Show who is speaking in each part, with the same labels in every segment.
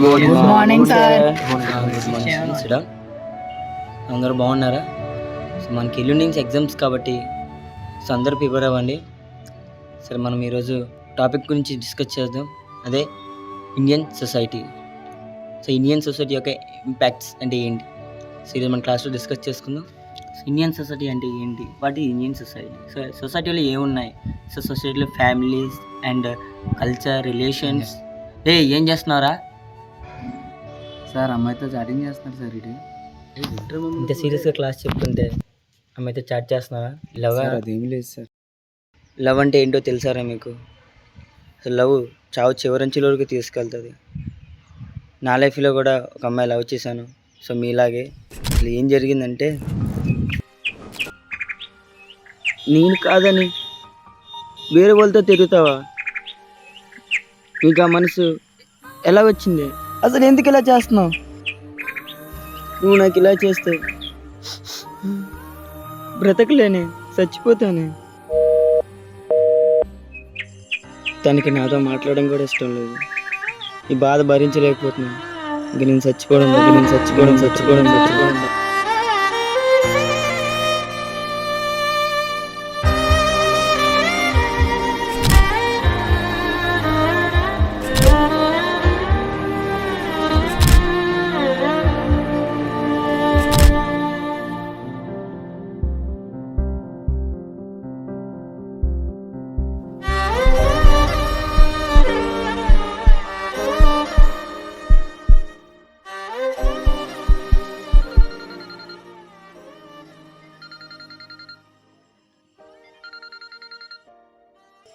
Speaker 1: Good morning సిడా అందరూ బాగున్నారా? So మనకి ఎల్లుండి నుంచి ఎగ్జామ్స్ కాబట్టి సో అందరూ ప్రిపేర్ అవ్వండి. సరే మనం ఈరోజు టాపిక్ గురించి డిస్కస్ చేద్దాం. అదే Indian society. So Indian society యొక్క ఇంపాక్ట్స్ అంటే ఏంటి? సో ఈరోజు మన క్లాస్లో డిస్కస్ చేసుకుందాం. సో ఇండియన్ సొసైటీ అంటే ఏంటి? వాట్ ఈ ఇండియన్ సొసైటీ? సో సొసైటీలో ఏమున్నాయి? సో సొసైటీలో ఫ్యామిలీస్ అండ్ కల్చర్ రిలేషన్స్. ఏ ఏం చేస్తున్నారా
Speaker 2: సార్ అమ్మాయితో చాటింగ్ చేస్తున్నారు సార్ ఇది
Speaker 1: ఇంత సీరియస్గా క్లాస్ చెప్తుంటే అమ్మాయితో చాట్ చేస్తున్నారా లవ్
Speaker 2: సార్ అదేం లేదు సార్.
Speaker 1: లవ్ అంటే ఏంటో తెలుసారా మీకు? అసలు లవ్ చావు చివరంచుల వరకు తీసుకెళ్తుంది. నా లైఫ్లో కూడా ఒక అమ్మాయి లవ్ చేశాను. సో మీలాగే అసలు ఏం జరిగిందంటే నేను కాదని వేరే వాళ్ళతో తిరుగుతావా? నీకు ఆ మనసు ఎలా వచ్చింది? అసలు ఎందుకు ఇలా చేస్తున్నావు? నువ్వు నాకు ఇలా చేస్తావు బ్రతకలేనే చచ్చిపోతానే. తనకి నాతో మాట్లాడడం కూడా ఇష్టం లేదు. ఈ బాధ భరించలేకపోతున్నాను. ఇంక నేను చచ్చిపోవడం నేను చచ్చిపోవడం చచ్చిపోవడం చచ్చిపోవడం.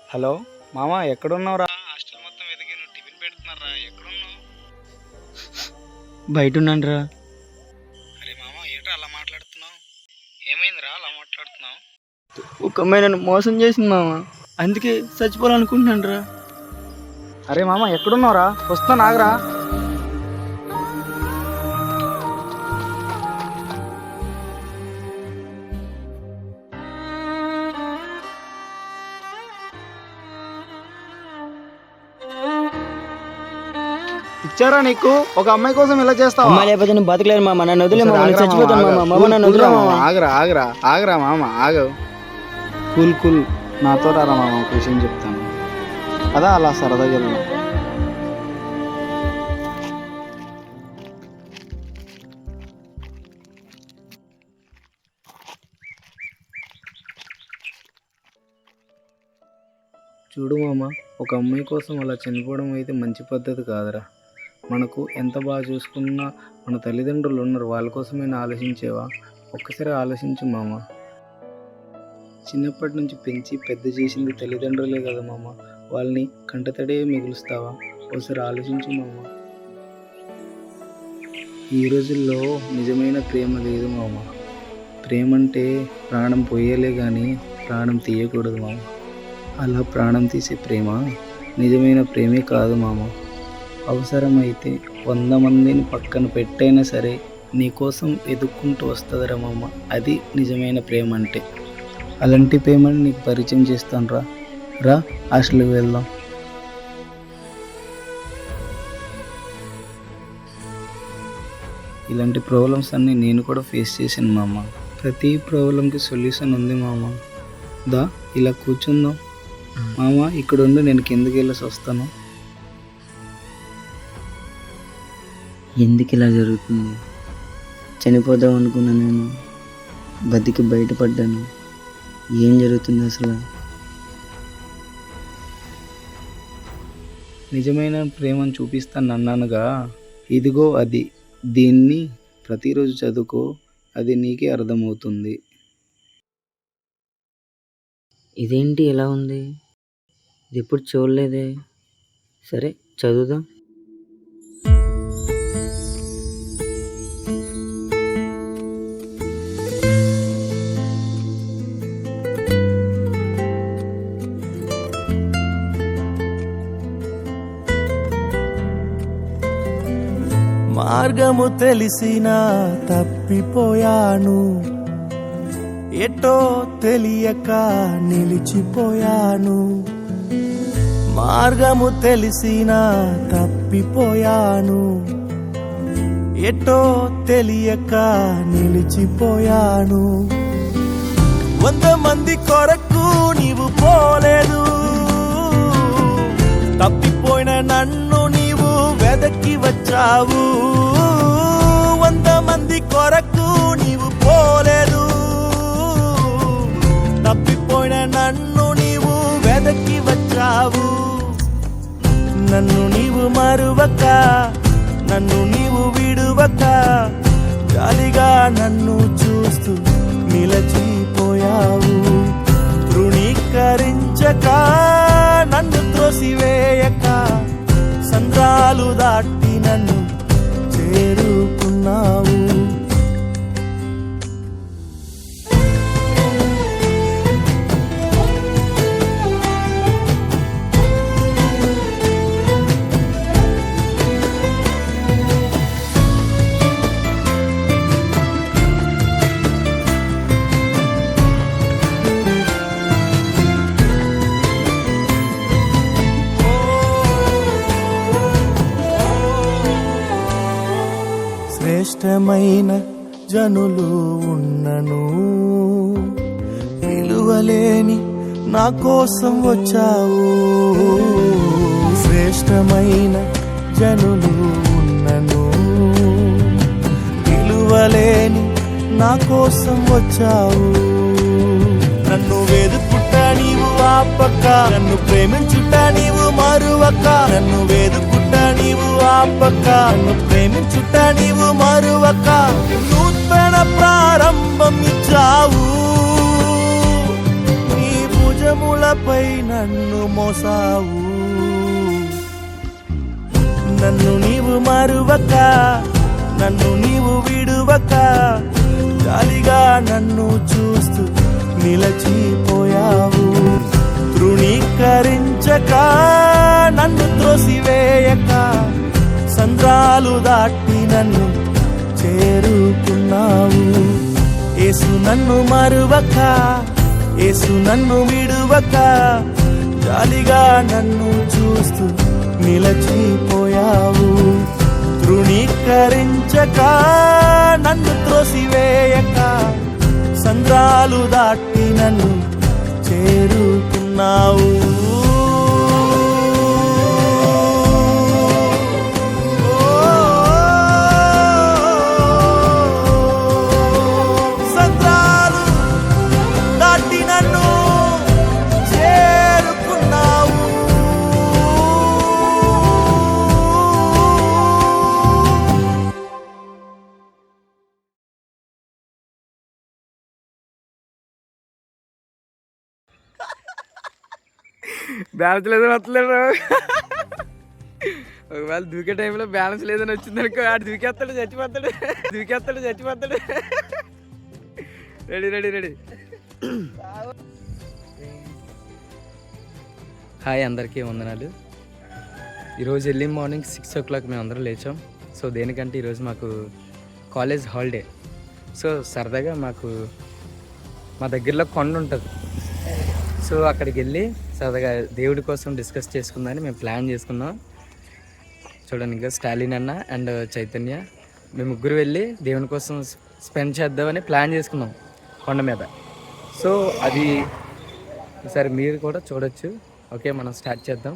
Speaker 2: హలో మామ ఎక్కడున్నావురా? హాస్టల్ మొత్తం వెతికి నువ్వు టిఫిన్ పెడుతున్నారా? ఎక్కడున్నావు?
Speaker 1: బయట ఉన్నాను రా
Speaker 2: అరే మామ ఏంట్రా అలా మాట్లాడుతున్నావు? ఏమైందిరా అలా మాట్లాడుతున్నావు?
Speaker 1: ఒక అమ్మాయి నన్ను మోసం చేసింది మామ అందుకే చచ్చిపోవాలనుకుంటున్నాను రా
Speaker 2: అరే మామ ఎక్కడున్నావురా? వస్తా నాగరా ఇచ్చారా నీకు? ఒక అమ్మాయి కోసం ఇలా చేస్తావా?
Speaker 1: అమ్మాయి లేకపోతే నేను బతకలేను మామ. నన్ను వదిలే మామ
Speaker 2: ఒకసారి
Speaker 1: నేను చచ్చిపోతాను
Speaker 2: మామ,
Speaker 1: మామ
Speaker 2: ఆగు.
Speaker 1: నన్ను వదిలే మామ.
Speaker 2: ఆగరా ఆగరా ఆగరా మామ ఆగవు కూల్ కూల్. నాతో రారా మామ ఒక విషయం చెప్తాను. అదా అలా సరదాగా వెళ్దాం. చూడు మామ ఒక అమ్మాయి కోసం అలా చనిపోవడం అయితే మంచి పద్ధతి కాదురా. మనకు ఎంత బాగా చూసుకున్నా మన తల్లిదండ్రులు ఉన్నారు వాళ్ళ కోసమైనా ఆలోచించేవా? ఒక్కసారి ఆలోచించు మామ. చిన్నప్పటి నుంచి పెంచి పెద్ద చేసింది తల్లిదండ్రులే కదా మామ. వాళ్ళని కంటతడే మిగులుస్తావా? ఒకసారి ఆలోచించు మామ. ఈ రోజుల్లో నిజమైన ప్రేమ లేదు మామ. ప్రేమ అంటే ప్రాణం పోయేలే కానీ ప్రాణం తీయకూడదు మామ. అలా ప్రాణం తీసే ప్రేమ నిజమైన ప్రేమే కాదు మామ. అవసరమైతే వంద మందిని పక్కన పెట్టైనా సరే నీకోసం ఎదుక్కుంటూ వస్తుందిరా మామ. అది నిజమైన ప్రేమ అంటే అలాంటి ప్రేమని నీకు పరిచయం చేస్తాను రా రా హాస్టల్కి వెళ్దాం. ఇలాంటి ప్రాబ్లమ్స్ అన్నీ నేను కూడా ఫేస్ చేశాను మామ. ప్రతి ప్రాబ్లంకి సొల్యూషన్ ఉంది మామ. దా ఇలా కూర్చుందాం. మామ ఇక్కడ ఉండి నేను కిందకి వెళ్ళేసి వస్తాను.
Speaker 1: ఎందుకు ఇలా జరుగుతుంది? చనిపోదాం అనుకున్నా నేను. బతికి బయటపడ్డాను. ఏం జరుగుతుంది అసలు?
Speaker 2: నిజమైన ప్రేమను చూపిస్తాను అన్నానుగా. ఇదిగో అది. దీన్ని ప్రతిరోజు చదువుకో. అది నీకే అర్థమవుతుంది.
Speaker 1: ఇదేంటి ఎలా ఉంది? ఇది ఎప్పుడు చూడలేదే. సరే చదువుదాం.
Speaker 3: మార్గము తెలిసినా తప్పిపోయాను. ఎటో తెలియక నిలిచిపోయాను. మార్గము తెలిసినా తప్పిపోయాను. ఎటో తెలియక నిలిచిపోయాను. వంద మంది కొరకు నీవు పోలేదు. తప్పిపోయిన నన్ను నీవు వచ్చావు. వంద మంది కొరకు నీవు పోలేదు. తప్పిపోయిన నన్ను నీవు వెదకి వచ్చావు. నన్ను నీవు మరువక నన్ను నీవు విడువక గాలిగా నన్ను చూస్తూ నిలచిపోయావు. తృణీకరించక నన్ను త్రోసివేయక సంద్రాలు దాటి శ్రేష్టమైన జనులు ఉన్నను. విలువలేని నా కోసం వచ్చావు. శ్రేష్టమైన జనులు ఉన్నను. విలువలేని నా కోసం వచ్చావు. నన్ను వేదుకుట్ట నీవు ఆపక నన్ను ప్రేమించుట నీవు మరువక నన్ను వేదుకుట్ట నీవు ఆపక ప్రేమించుట నీవు మరువక. నూతన ప్రారంభం ఇచ్చావు నీ భుజములపై నన్ను మోసావు. నన్ను నీవు మరువక. నన్ను నీవు విడువక. గాలిగా నన్ను చూస్తూ నిలచిపోయావు. తృణీకరించక నన్ను త్రోసివేయక. సంద్రాలు దాటి నన్ను చేరుకున్నావు. ఏసు నన్ను మరువక ఏసు నన్ను విడువక జాలిగా నన్ను చూస్తూ నిలచిపోయావు. తృణీకరించక నన్ను త్రోసివేయక సంద్రాలు దాటి నన్ను చేరుకున్నావు.
Speaker 2: బ్యాలెన్స్ లేదని వస్తలేడు ఒకవేళ దూకే టైంలో బ్యాలెన్స్ లేదని వచ్చింది అనుకో ఆడు దూకేస్తాడు చచ్చిపోతాడు. దూకేస్తాడు చచ్చిపోతాడు. Ready ready ready. హాయ్ అందరికీ వందనాలు. ఈరోజు early morning six o'clock మేము అందరం లేచాం. సో దేనికంటే ఈరోజు మాకు కాలేజ్ హాలిడే. సో సరదాగా మాకు మా దగ్గరలో కొండ ఉంటుంది. సో అక్కడికి వెళ్ళి సరదాగా దేవుడి కోసం డిస్కస్ చేసుకుందని మేము ప్లాన్ చేసుకున్నాం. చూడండి ఇంకా స్టాలిన్ అన్న అండ్ చైతన్య మేము ముగ్గురు వెళ్ళి దేవుని కోసం స్పెండ్ చేద్దామని ప్లాన్ చేసుకున్నాం కొండ మీద. సో అది సరే మీరు కూడా చూడొచ్చు. ఓకే మనం స్టార్ట్ చేద్దాం.